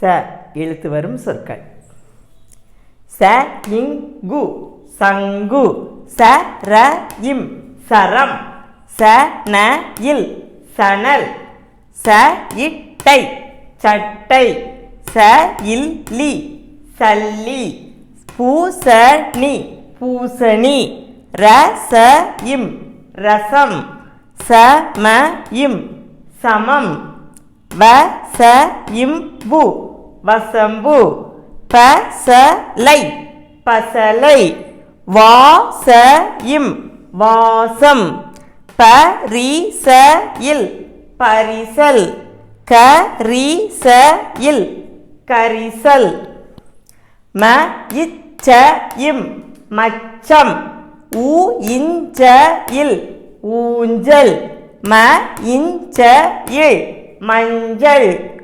ச எழுத்து வரும் சொற்கள். ச இங்கு சங்கு ச ர இம் சரம் ச ந இல் சணல் ச இட்டை சட்டை ச இல் லி சல்லி பூசணி பூசணி ர ச இம் ரசம் ச ம இம் சமம் வ ச இம் பு வசம்பு. பசலை. பசலை. வா வாசம். பரிசயில். பரிசல். கரிசயில். ச இல் கரிசல். ம இச்ச இம் மச்சம். ஊ இஞ்ச இல் ஊஞ்சல். ம இஞ்ச இல் மஞ்சள்.